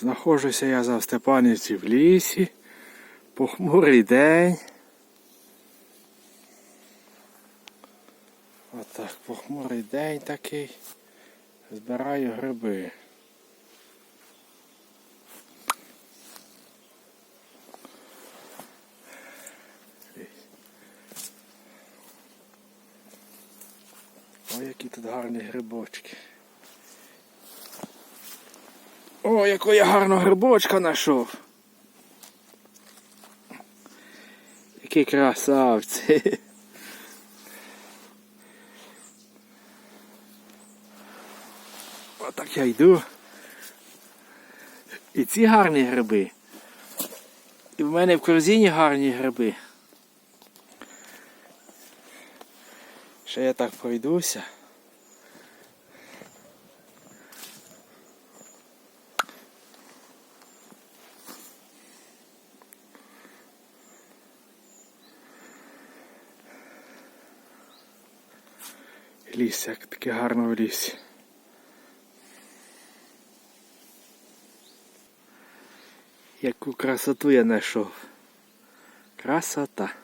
Знаходжуся я за Степанівці в лісі. Похмурий день. Отак, похмурий день такий. Збираю гриби. Ой, які тут гарні грибочки. О, яку я гарного грибочка знайшов. Які красавці. Отак я йду. І ці гарні гриби. І в мене в корзині гарні гриби. Ще я так пройдуся. Ліс, як таке гарно в лісі. Яку красоту я знайшов. Красота.